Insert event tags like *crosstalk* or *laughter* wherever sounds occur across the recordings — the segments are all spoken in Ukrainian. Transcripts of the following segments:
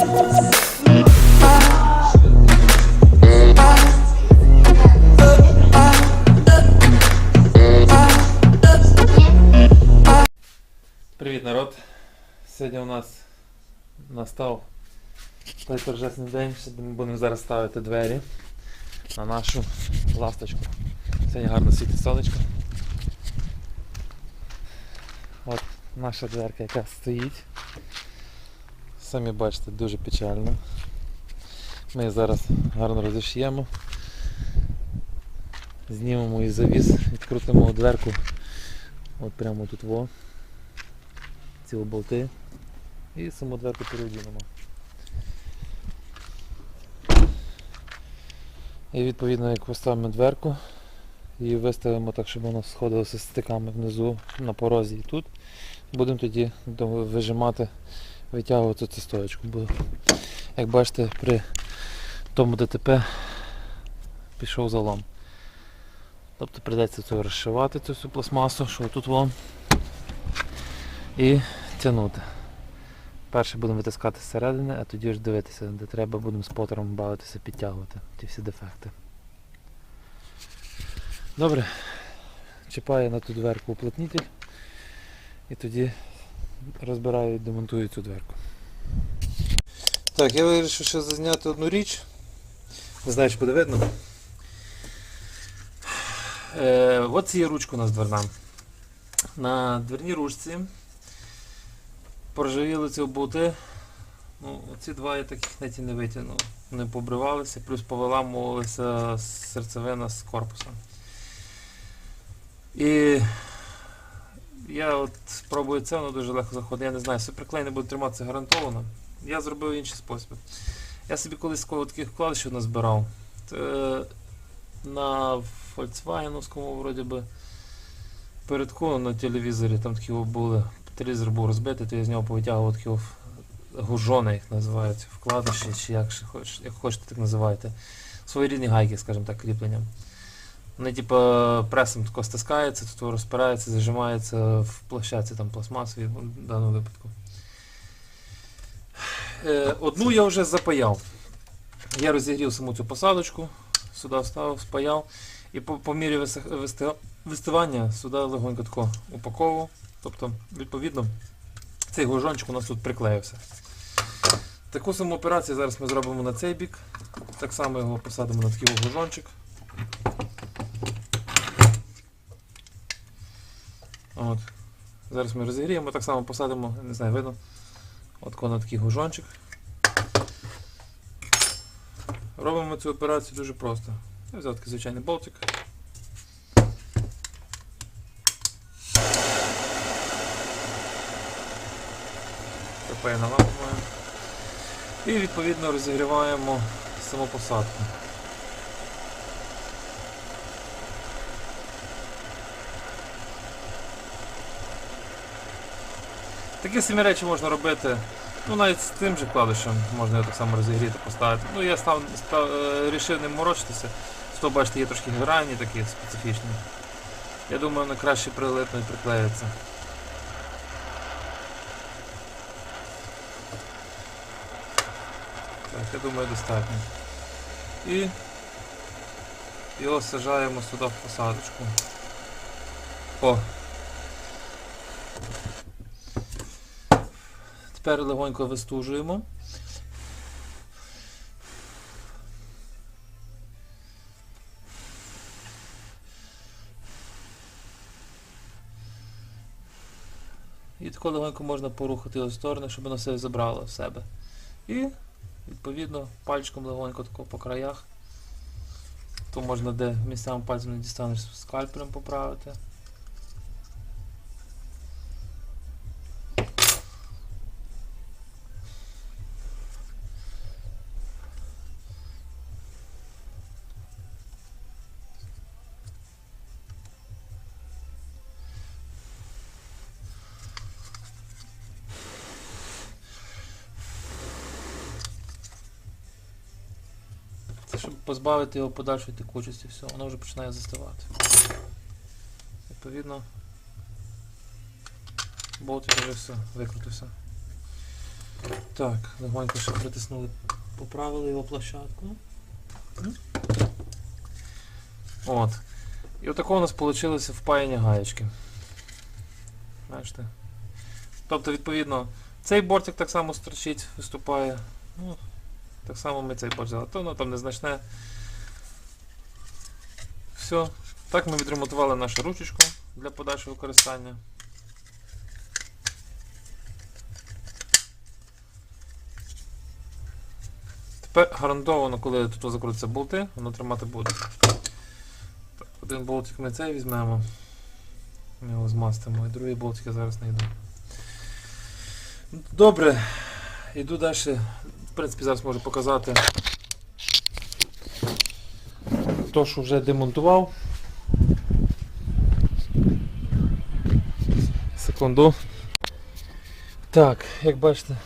Привіт, народ! Сьогодні у нас настав той торжесний день, що ми будемо зараз ставити двері на нашу ласточку. Сьогодні гарно світить сонечко. От наша дверка, яка стоїть. Самі бачите, дуже печально. Ми зараз гарно розіш'ємо. Знімемо і завіс, відкрутимо дверку от прямо тут во ці болти і саму дверку переодінемо. І відповідно як поставимо дверку, її виставимо так, щоб воно сходилося стиками внизу на порозі і тут. Будемо тоді вижимати, витягувати цю стоечку. Бо, як бачите, при тому ДТП пішов залом. Тобто прийдеться це розшивати цю всю пластмасу, що тут вон. І тягнути. Перше будемо витискати зсередини, а тоді ж дивитися, де треба, будемо спотером бавитися, підтягувати ті всі дефекти. Добре. Чіпаю на ту дверку уплотнитель і тоді розбираю і демонтую цю дверку. Так, я вирішив ще зазняти одну річ. Не знаю, чи буде видно. Е, от є ручка у нас дверна. На дверній ручці поржавіли ці обути. Ну, ці два я таких неті не витягнув. Вони побривалися, плюс повиламувалися серцевина з корпуса. І я от спробую це, воно дуже легко заходить. Я не знаю, все приклей не буде триматися гарантовано. Я зробив інший спосіб. Я собі колись такого таких вкладишів назбирав. Е, На Volkswagen вроді би передку на телевізорі там такі були. Телевізор був розбитий, то я з нього повитягував такі гужони, їх називають, вкладиші, чи як, як хочете, так називаєте. Своєрідні гайки, скажімо так, кріплення. Вони типу пресом тако стискаються, тут розпирається, зажимається в площадці там пластмасовій в даному випадку. Е, одну я вже запаяв. Я розігрів саму цю посадочку, сюди вставив, спаяв. І по, по мірі вистивання сюди легонько тако упаковував. Тобто, відповідно, цей глужончик у нас тут приклеївся. Таку саму операцію зараз ми зробимо на цей бік. Так само його посадимо на такий глужончик. От. Зараз ми розігріємо, так само посадимо, не знаю, видно. От на такий глужончик. Робимо цю операцію дуже просто. Я взяв такий звичайний болтик. ТП наламуємо. І відповідно розігріваємо саму посадку. Такі самі речі можна робити. Ну навіть з тим же кладишем можна його так само розігріти, поставити. Ну я став, став, е, рішив не морочитися. Що бачите, є трошки грані такі специфічні. Я думаю, вони краще прилипнуть і приклеються. Так, я думаю, достатньо. І його сажаємо сюди в посадочку. О! Тепер легонько вистужуємо. І тако легонько можна порухати його в сторони, щоб воно все забрало в себе. І відповідно пальчиком легонько тако по краях. То можна де місцями пальцем не дістанеш скальпелем поправити. Щоб позбавити його подальшої текучості, все, воно вже починає застивати. Відповідно, болтик вже все, викрутився. Так, легонько ще притиснули, поправили його площадку. От. І отако у нас вийшло впаяння гаєчки. Бачите? Тобто, відповідно, цей бортик так само строчить, виступає. Ну, так само ми цей взяли. То воно там незначне. Все. Так ми відремонтували нашу ручечку для подальшого використання. Тепер гарантовано, коли тут закрутяться болти, воно тримати буде. Так, один болтик ми цей візьмемо. Ми його змастимо, і другий болтик я зараз знайду. Добре, йду далі. Принципі, зараз можу показати то, що вже демонтував. Секунду. Так, як бачите,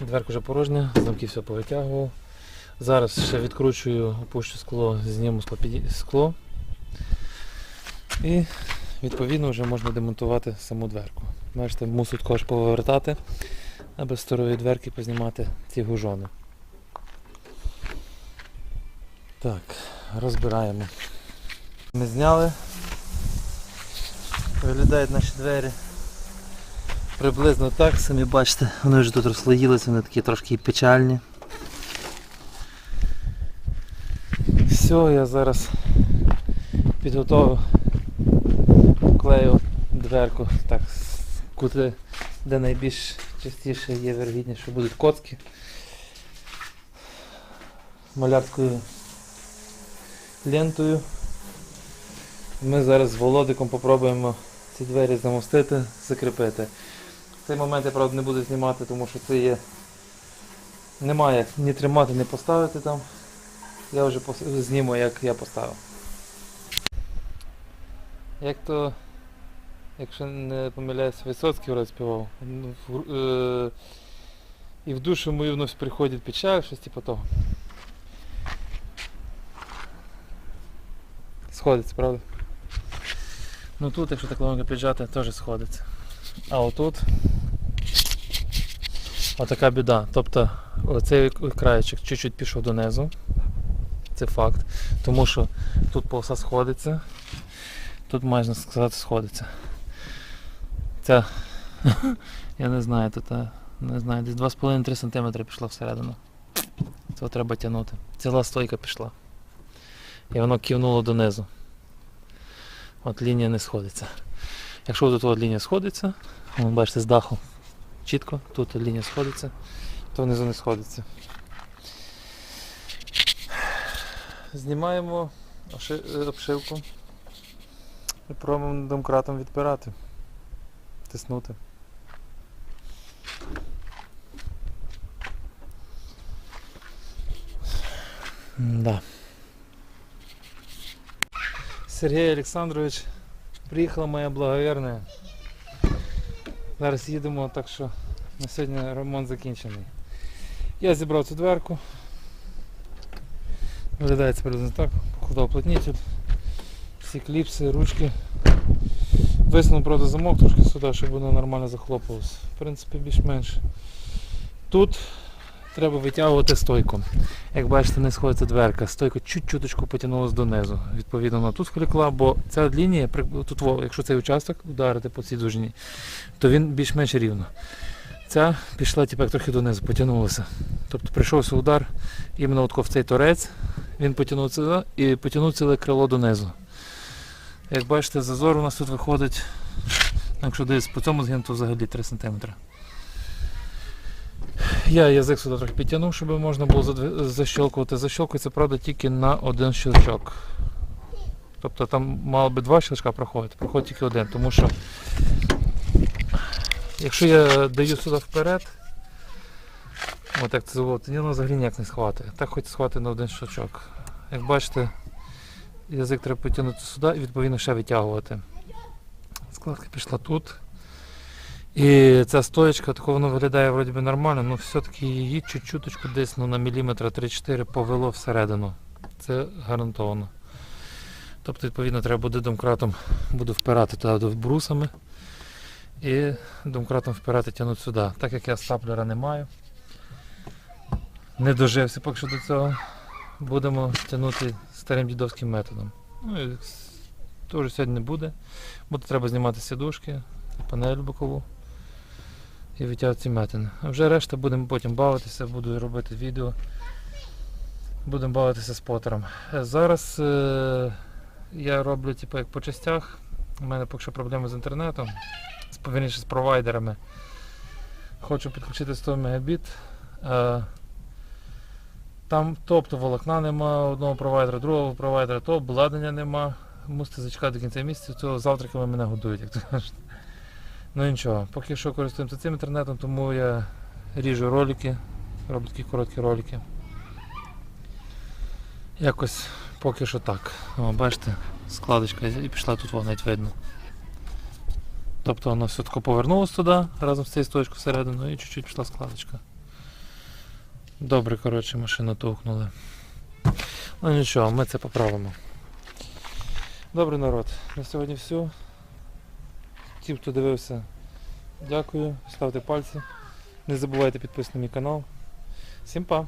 дверка вже порожня, замки все повитягував. Зараз ще відкручую, опущу скло, зніму скло. І відповідно вже можна демонтувати саму дверку. Бачите, мусить також повертати, аби з старої дверки познімати ці гужони. Так, розбираємо. Ми зняли. Виглядають наші двері. Приблизно так, самі бачите, вони вже тут розслоїлися, вони такі трошки печальні. Все, я зараз підготовив, клею дверку так, кути, де найбільш частіше є вірогідність, що будуть коцки. Малярською лентою. Ми зараз з Володиком попробуємо ці двері замостити, закріпити. Цей момент я правда не буду знімати, тому що це є. Немає як ні тримати, ні поставити там. Я вже зніму, як я поставив. Як то, якщо не помиляюсь, Висоцький розпівав. ну, е, І в душу мою вновь приходить печаль, щось типу того. Сходиться, правда? Ну тут, якщо так легонько піджати, теж сходиться. А отут отака біда. Тобто оцей краєчок чуть-чуть пішов донизу. Це факт. Тому що тут полоса сходиться, тут можна сказати сходиться. Ця, *laughs* я не знаю, тут не знаю, десь 2,5-3 см пішло всередину. Це треба тягнути. Ціла стойка пішла. І воно кивнуло донизу. От лінія не сходиться. Якщо тут от лінія сходиться, вон, бачите, з даху чітко, тут лінія сходиться, то внизу не сходиться. Знімаємо е, обшивку і пробуємо домкратом відпирати, тиснути. Да. Сергій Олександрович, приїхала моя благовірна. Зараз їдемо, так що на сьогодні ремонт закінчений. Я зібрав цю дверку. Виглядає це приблизно так, покладав уплотнитель, всі кліпси, ручки. Висунув, правда, замок трошки сюди, щоб воно нормально захлопувалося. В принципі, більш-менш. Тут треба витягувати стойку. Як бачите, не сходиться дверка. Стойка чуть-чуточку потягнулася донизу. Відповідно, вона тут вкликла, бо ця лінія, тут, якщо цей участок ударити по цій дужині, то він більш-менш рівно. Ця пішла типу, як трохи донизу, потягнулася. Тобто прийшовся удар іменно в цей торець, він потягнув і потягнув ціле крило донизу. Як бачите, зазор у нас тут виходить, якщо десь по цьому згинуту взагалі 3 см. Я язик сюди трохи підтягнув, щоб можна було защелкувати. Защелкується, правда, тільки на один щелчок. Тобто там мало би два щелчка проходити, проходить тільки один, тому що якщо я даю сюди вперед, от як це воно взагалі ніяк не схватує. Так хоч схватить на один щелчок. Як бачите, язик треба потягнути сюди і відповідно ще витягувати. Складка пішла тут. І ця стоєчка, тако воно виглядає вроді би нормально, але все-таки її чуть-чуточку десь ну, на міліметра 3-4 повело всередину. Це гарантовано. Тобто, відповідно, треба буде домкратом буду впирати туди брусами і домкратом впирати тягнути сюди. Так як я стаплера не маю, не дожився поки що до цього. Будемо тягнути старим дідовським методом. Ну і теж сьогодні не буде. Буде треба знімати сідушки, панель бокову і витягувати ці метини. А вже решта будемо потім бавитися, буду робити відео. Будемо бавитися з потером. Е, Зараз е, я роблю типу, як по частях. У мене поки що проблеми з інтернетом, з, повірніше, з провайдерами. Хочу підключити 100 Мбіт. Е, там тобто волокна нема одного провайдера, другого провайдера, то обладнання нема. Мусите зачекати до кінця місяця, цього завтраками мене годують, як то кажуть. Ну нічого, поки що користуємося цим інтернетом, тому я ріжу ролики, роблю такі короткі ролики. Якось поки що так. О, бачите, складочка і пішла тут, о, навіть видно. Тобто воно все таки повернулося туди разом з цією стоечкою всередину і чуть-чуть пішла складочка. Добре, коротше, машину товкнули. Ну нічого, ми це поправимо. Добре, народ. На сьогодні все. Ті, хто дивився, дякую. Ставте пальці. Не забувайте підписати на мій канал. Всім па!